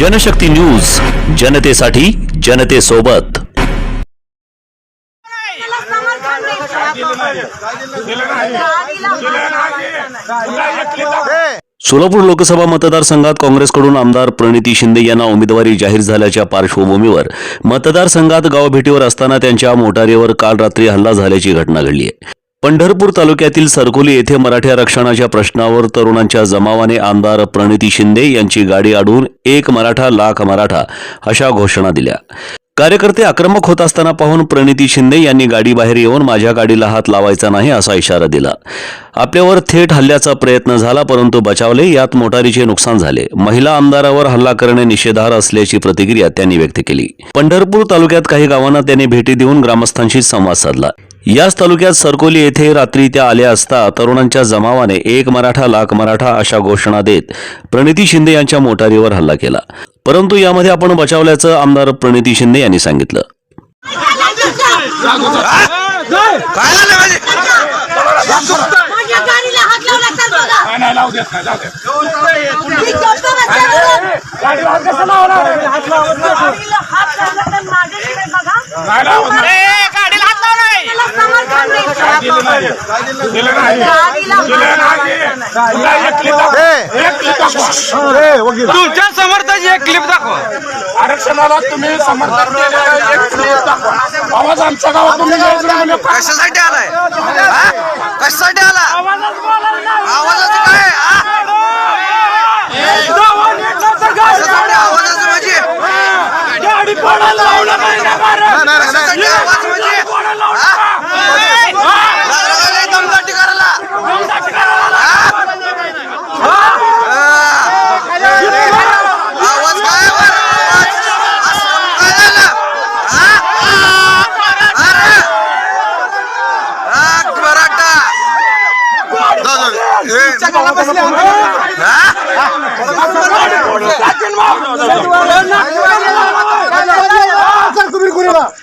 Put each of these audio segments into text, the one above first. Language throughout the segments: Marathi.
जनशक्ती न्यूज जनतेसाठी जनतेसोबत. सोलापूर लोकसभा मतदारसंघात काँग्रेसकडून आमदार प्रणिती शिंदे यांना उमेदवारी जाहीर झाल्याच्या पार्श्वभूमीवर मतदारसंघात गावभेटीवर असताना त्यांच्या मोटारीवर काल रात्री हल्ला झाल्याची घटना घडली आहे. पंढरपूर तालुक्यातील सरकोली येथे मराठा आरक्षणाच्या प्रश्नावर तरुणांच्या जमावाने आमदार प्रणिती शिंदे यांची गाडी अडवून एक मराठा लाख मराठा अशा घोषणा दिल्या. कार्यकर्ते आक्रमक होत असताना पाहून प्रणिती शिंदे यांनी गाडी बाहेर येऊन माझ्या गाडीला हात लावायचा नाही असा इशारा दिला. आपल्यावर थेट हल्ल्याचा प्रयत्न झाला परंतु बचावले यात मोटारीचे नुकसान झाले. महिला आमदारावर हल्ला करणे निषेधार असल्याची प्रतिक्रिया त्यांनी व्यक्त केली. पंढरपूर तालुक्यात काही गावांना त्यांनी भेटी देऊन ग्रामस्थांशी संवाद साधला. याच तालुक्यात सरकोली येथे रात्री त्या आल्या असता तरुणांच्या जमावाने एक मराठा लाख मराठा अशा घोषणा देत प्रणिती शिंदे यांच्या मोटारीवर हल्ला केला. परंतु यामध्ये आपण बचावल्याचं आमदार प्रणिती शिंदे यांनी सांगितलं. समर्थन नाही. तुमच्या समर्थाची एक क्लिप दाखवा. आरक्षणाला तुम्ही समर्थन केलेलं एक क्लिप दाखवा. आवाज आमच्या गावात तुम्ही यायचं म्हणजे कशासाठी आलाय? कशासाठी आला? आवाजाचं काय? आवाजाचं म्हणजे? आवाज म्हणजे? आवाज हा? हा, हा?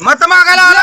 मत मागायला आला